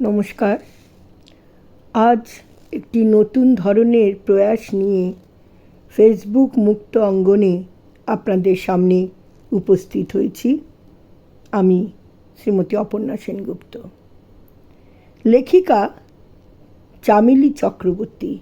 নমস্কার। আজ একটি নতুন ধরনের প্রয়াস নিয়ে ফেসবুক মুক্ত অঙ্গনে আপনাদের সামনে উপস্থিত হয়েছি আমি শ্রীমতী অপর্ণা সেনগুপ্ত। লেখিকা চামেলি চক্রবর্তী।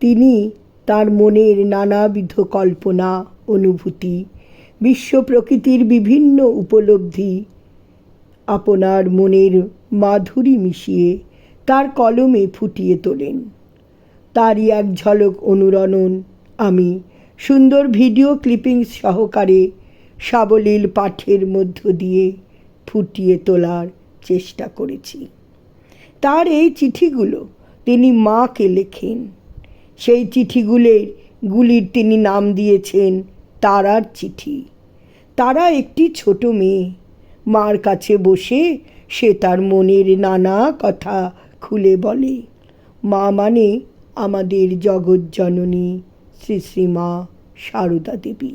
তিনি তার মনের নানাবিধ কল্পনা, অনুভূতি, বিশ্ব প্রকৃতির বিভিন্ন উপলব্ধি আপনার মনের মাধুরী মিশিয়ে তার কলমে ফুটিয়ে তোলেন। তারই এক ঝলক অনুরণন আমি সুন্দর ভিডিও ক্লিপিংস সহকারে সাবলীল পাঠের মধ্য দিয়ে ফুটিয়ে তোলার চেষ্টা করেছি। তার এই চিঠিগুলো তিনি মাকে লেখেন। সেই চিঠিগুলির গুলির তিনি নাম দিয়েছেন তারার চিঠি। তারা একটি ছোট মেয়ে। মার কাছে বসে সে তার মনের নানা কথা খুলে বলে। মা মানে আমাদের জগৎজননী শ্রী শ্রীমা সারদা দেবী।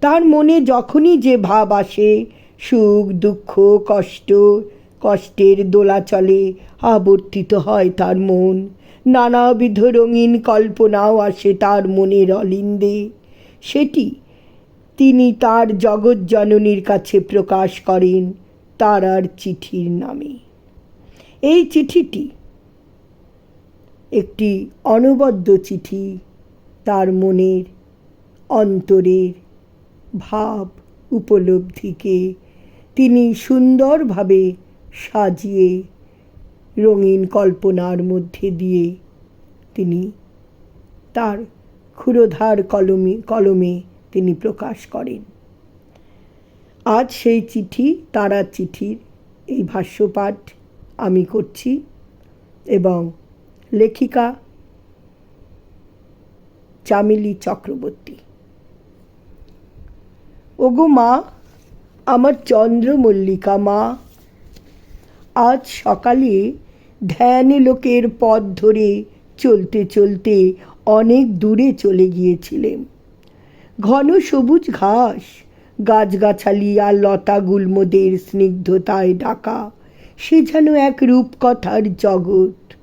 তার মনে যখনই যে ভাব আসে, সুখ, দুঃখ, কষ্ট, কষ্টের দোলাচলে আবর্তিত হয় তার মন। নানাবিধ রঙিন কল্পনাও আসে তার মনের অলিন্দে। সেটি তিনি তার জগৎজননীর কাছে প্রকাশ করেন তারার চিঠির নামে। এই চিঠিটি একটি অনবদ্য চিঠি, তার মনের অন্তরের ভাব উপলব্ধিকে তিনি সুন্দরভাবে সাজিয়ে রঙিন কল্পনার মধ্যে দিয়ে তিনি তার ক্ষুরোধার কলমে কলমে তিনি প্রকাশ করেন। আজ সেই চিঠি তারা চিঠির এই ভাষ্যপাঠ আমি করছি এবং লেখিকা চামেলি চক্রবর্তী। ওগো মা, আমার চন্দ্রমল্লিকা মা, আজ সকালে ধ্যানে লোকের পথ ধরে চলতে চলতে অনেক দূরে চলে গিয়েছিলেন ঘন সবুজ ঘাস, গাছগাছালি আর লতা গুল্মদের স্নিগ্ধতায় ঢাকা। সে যেন এক রূপকথার জগৎ।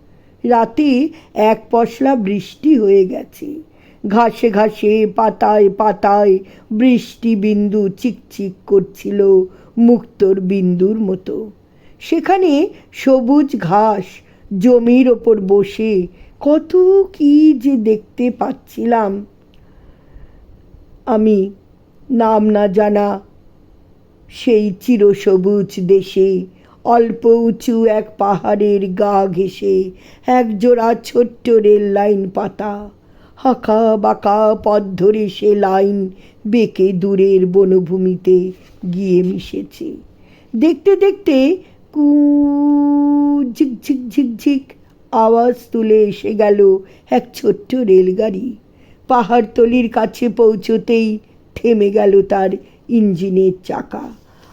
রাতে এক পশলা বৃষ্টি হয়ে গেছে। ঘাসে ঘাসে, পাতায় পাতায় বৃষ্টি বিন্দু চিকচিক করছিল মুক্তর বিন্দুর মতো। সেখানে সবুজ ঘাস জমির ওপর বসে কত কি যে দেখতে পাচ্ছিলাম। আমি নাম না জানা। সেই চিরসবুজ দেশে, অল্প উঁচু এক পাহাড়ের গা ঘেঁষে, এক জোড়া ছোট্ট রেল লাইন পাতা। হাঁকা বাঁকা পথ ধরে সে লাইন বেঁকে দূরের বনভূমিতে গিয়ে মিশেছে। দেখতে দেখতে কু ঝিকঝিক ঝিকঝিক আওয়াজ তুলে এসে গেল এক ছোট্ট রেলগাড়ি। পাহাড়তলির কাছে পৌঁছতেই থেমে গেল তার ইঞ্জিনের চাকা।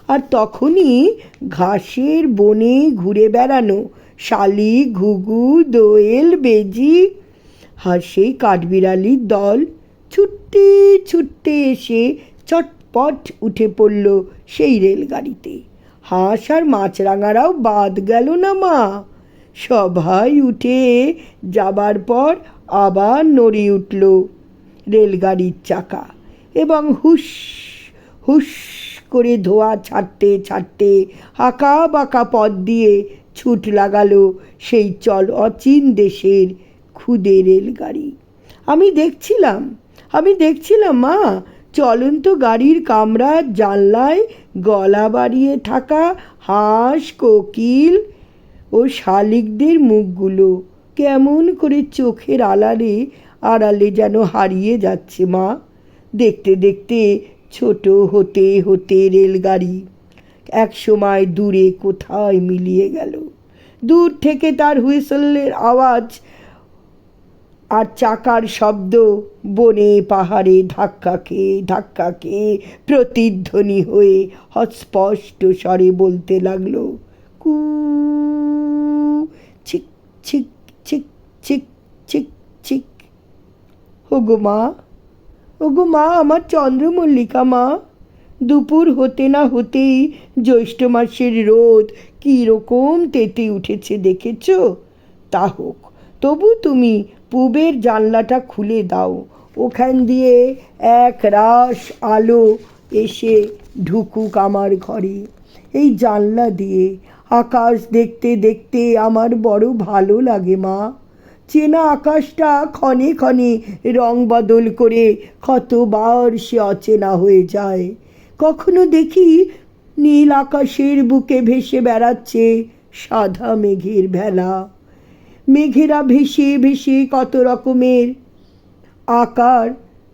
আর তখনই ঘাসের বনে ঘুরে বেড়ানো শালিক ঘুঘু, দোয়েল, বেজি আর সেই কাঠবিড়ালির দল ছুটতে ছুটতে এসে চটপট উঠে পড়ল সেই রেলগাড়িতে। হাঁস আর মাছরাঙারাও বাদ গেল না মা। সবাই উঠে যাবার পর আবার নড়ে উঠল রেলগাড়ির চাকা এবং হুস হুস করে ধোয়া ছাড়তে ছাড়তে আঁকা বাঁকা পথ দিয়ে ছুট লাগালো সেই চল অচিন দেশের খুদে রেলগাড়ি। আমি দেখছিলাম আমি দেখছিলাম, মা, চলন্ত গাড়ির কামরার জানলায় গলা বাড়িয়ে থাকা হাঁস, কোকিল ও শালিকদের মুখগুলো কেমন করে চোখের আড়ালে আড়ালে যেন হারিয়ে যাচ্ছে মা। দেখতে দেখতে ছোট হতে হতে রেলগাড়ি এক সময় দূরে কোথায় মিলিয়ে গেল। দূর থেকে তার হুইসেলের আওয়াজ আর চাকার শব্দ বনে পাহাড়ে ধাক্কা খেয়ে ধাক্কা খেয়ে প্রতিধ্বনি হয়ে অস্পষ্ট স্বরে বলতে লাগল কু ছিক ছিক ছিক ছিক ছিক ওগো মা ওগো মা, আমার চন্দ্রমল্লিকা মা, দুপুর হতে না হতেই জ্যৈষ্ঠ মাসের রোদ কী রকম তেতে উঠেছে দেখেছ? তা হোক, তবু তুমি পূবের জানলাটা খুলে দাও। ওখান দিয়ে এক রাস আলো এসে ঢুকুক আমার ঘরে। এই জানলা দিয়ে আকাশ দেখতে দেখতে আমার বড় ভালো লাগে মা। চেনা আকাশটা ক্ষণে ক্ষণে রং বদল করে কতবার সে অচেনা হয়ে যায়। কখনো দেখি নীল আকাশের বুকে ভেসে বেড়াচ্ছে সাদা মেঘের ভেলা। মেঘেরা ভেসে ভেসে কত রকমের আকার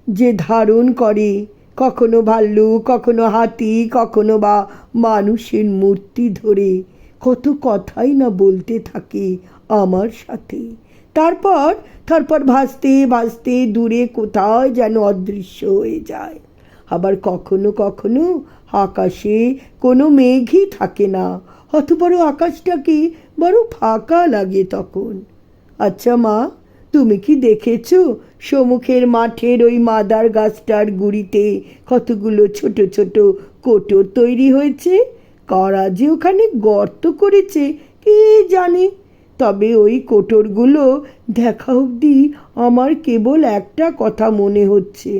যে ধারণ করে। কখনো ভাল্লুক কখনো হাতি, কখনো বা মানুষের মূর্তি ধরে। কত কথাই না বলতে থাকে আমার সাথে। তারপর তারপর ভাসতে ভাসতে দূরে কোথাও যেন অদৃশ্য হয়ে যায়। আবার কখনো কখনো আকাশে কোনো মেঘই থাকে না অত বড় আকাশটাকে বড় ফাঁকা লাগে তখন। আচ্ছা মা, তুমি কি দেখেছ? সমুখের মাঠের ওই মাদার গাছটার গুড়িতে কতগুলো ছোট ছোট কোটর তৈরি হয়েছে? কারা যে ওখানে গর্ত করেছে, কে জানে? তবে ওই কোটরগুলো দেখা অবধি আমার কেবল একটা কথা মনে হচ্ছে।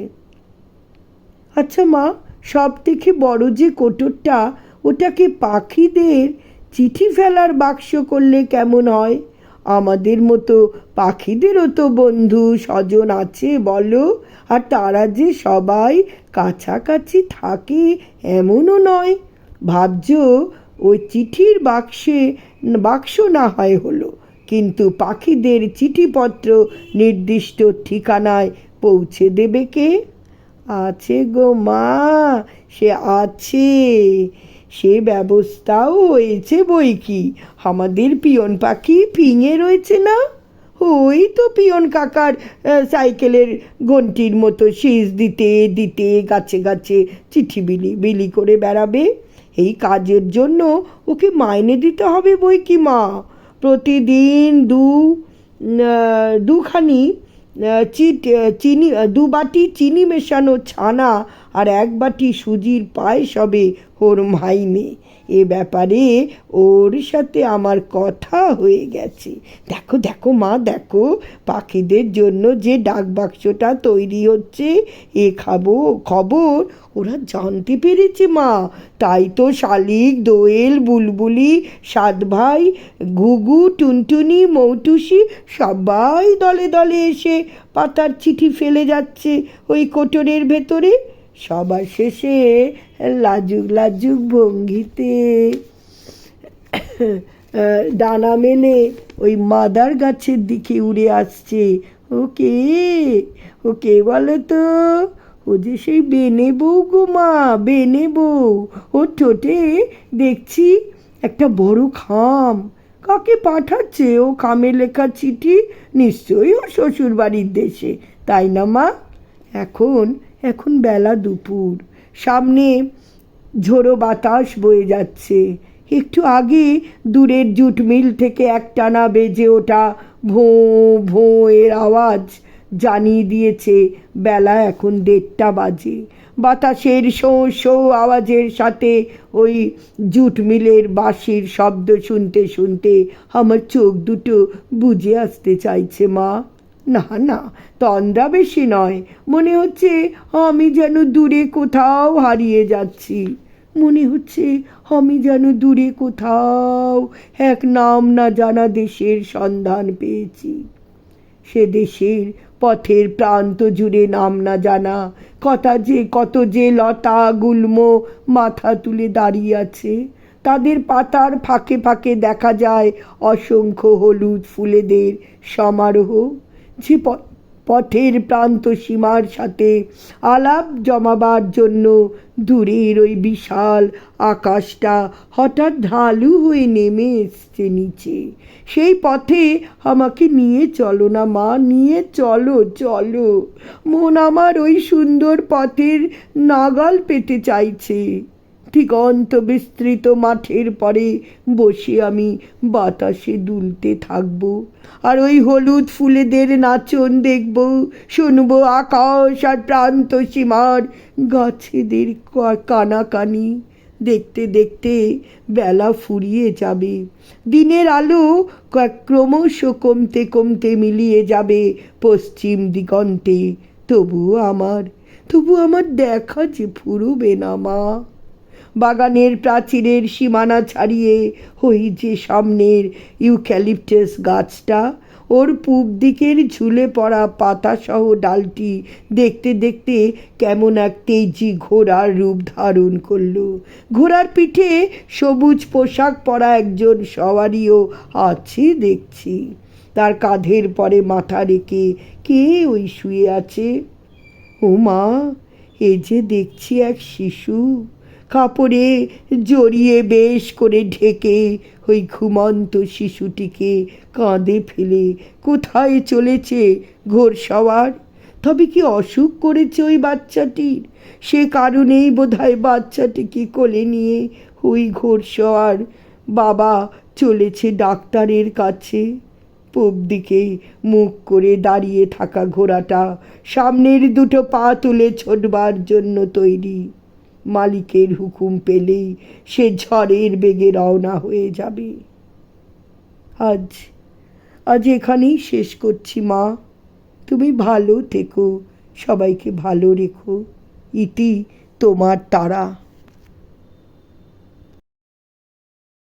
আচ্ছা মা সব থেকে বড় যে কোটরটা ওটাকে পাখিদের চিঠি ফেলার বাক্স করলে কেমন হয়? আমাদের মতো পাখিদেরও তো বন্ধু স্বজন আছে বলো, আর তারা যে সবাই কাছাকাছি থাকে এমনও নয়। ভাবছ ওই চিঠির বাক্সে, বাক্স না হয় হলো, কিন্তু পাখিদের চিঠিপত্র নির্দিষ্ট ঠিকানায় পৌঁছে দেবে কে? আছে গো মা, সে আছে। সে ব্যবস্থাও হয়েছে বই কি? আমাদের পিয়ন পাখি ফিঙে রয়েছে না? ওই তো পিয়ন কাকার সাইকেলের ঘন্টির মতো শীষ দিতে দিতে গাছে গাছে চিঠি বিলি বিলি করে বেড়াবে। এই কাজের জন্য ওকে মাইনে দিতে হবে বই কি মা? প্রতিদিন দু দুখানি চিট চিনি দু বাটি চিনি মেশানো ছানা আর এক বাটি সুজির পায়েস হবে। ওর মাইনে। এ ব্যাপারে ওর সাথে আমার কথা হয়ে গেছে। দেখো দেখো মা, দেখো, পাখিদের জন্য যে ডাক বাক্সটা তৈরি হচ্ছে, এ খাব খবর। ওরা জানতে পেরেছে মা। তাই তো শালিক, দোয়েল, বুলবুলি সাত ভাই ঘুঘু, টুনটুনি, মৌটুসি সবাই দলে দলে এসে পাতার চিঠি ফেলে যাচ্ছে ওই কোটরের ভেতরে। সবার শেষে লাজুক লাজুক ভঙ্গিতে, ডানা মেলে ওই মাদার গাছের দিকে উড়ে আসছে। ওকে ওকে বলো তো, ও যে সেই বেনে বউ গো মা, বেনে বউ। ওর ঠোঁটে দেখছি একটা বড় খাম। কাকে পাঠাচ্ছে? ও খামে লেখা চিঠি নিশ্চয়ই ও শ্বশুর বাড়ির দেশে, তাই না মা? এখন এখন বেলা দুপুর। সামনে ঝোড়ো বাতাস বয়ে যাচ্ছে। একটু আগে দূরের জুট মিল থেকে একটানা বেজে ওঠা ভোঁ ভোঁ এর আওয়াজ জানিয়ে দিয়েছে, বেলা এখন দেড়টা বাজে। বাতাসের শো শো আওয়াজের সাথে ওই জুট মিলের বাঁশির শব্দ শুনতে শুনতে আমার চোখ দুটো বুঝে আসতে চাইছে মা। না না, তন্দ্রা বেশি নয়। মনে হচ্ছে আমি যেন দূরে কোথাও হারিয়ে যাচ্ছি। মনে হচ্ছে আমি যেন দূরে কোথাও এক নাম না জানা দেশের সন্ধান পেয়েছি। সে দেশের পথের প্রান্ত জুড়ে নাম না জানা, কথা যে কত যে লতা গুল্ম মাথা তুলে দাঁড়িয়ে আছে, তাদের পাতার ফাঁকে ফাঁকে দেখা যায় অসংখ্য হলুদ ফুলেদের সমারোহ। যে প- পথের প্রান্ত সীমার সাথে। আলাপ জমাবার জন্য দূরের ওই বিশাল আকাশটা হঠাৎ ঢালু হয়ে নেমে এসছে নিচে। সেই পথে আমাকে নিয়ে চলো না মা, নিয়ে চলো চলো। মন আমার ওই সুন্দর পথের নাগাল পেতে চাইছে। দিগন্ত বিস্তৃত মাঠের পরে বসে আমি বাতাসে দুলতে থাকব। আর ওই হলুদ ফুলেদের নাচন দেখব, শুনব আকাশ আর প্রান্ত সীমার গাছেদের কানাকানি। দেখতে দেখতে বেলা ফুরিয়ে যাবে। দিনের আলো ক্রমশ কমতে কমতে মিলিয়ে যাবে পশ্চিম দিগন্তে। তবু আমার তবু আমার দেখা যে ফুরবে না মা। বাগানের প্রাচীরের সীমানা ছাড়িয়ে ওই যে সামনের ইউক্যালিপটাস গাছটা, ওর পূব দিকের ঝুলে পড়া পাতাসহ ডালটি দেখতে দেখতে কেমন এক তেজি ঘোড়ার রূপ ধারণ করল। ঘোড়ার পিঠে সবুজ পোশাক পরা একজন সওয়ারিও আছে দেখছি। তার কাঁধের পরে মাথা রেখে কে ওই শুয়ে আছে? ও মা এ যে দেখছি এক শিশু। কাপড়ে জড়িয়ে বেশ করে ঢেকে ওই ঘুমন্ত শিশুটিকে কাঁধে ফেলে কোথায় চলেছে ঘোড়সওয়ার তবে কি অসুখ করেছে ওই বাচ্চাটির? সে কারণেই বোধহয় বাচ্চাটিকে কোলে নিয়ে ওই ঘোড়সওয়ার বাবা, চলেছে ডাক্তারের কাছে। পূব দিকে মুখ করে দাঁড়িয়ে থাকা ঘোড়াটা সামনের দুটো পা তুলে ছোটবার জন্য তৈরি। মালিকের হুকুম পেলেই সে ঝড়ের বেগে রওনা হয়ে যাবে। আজ আজ এখানেই শেষ করছি মা। তুমি ভালো থেকো, সবাইকে ভালো রেখো। ইতি তোমার তারা।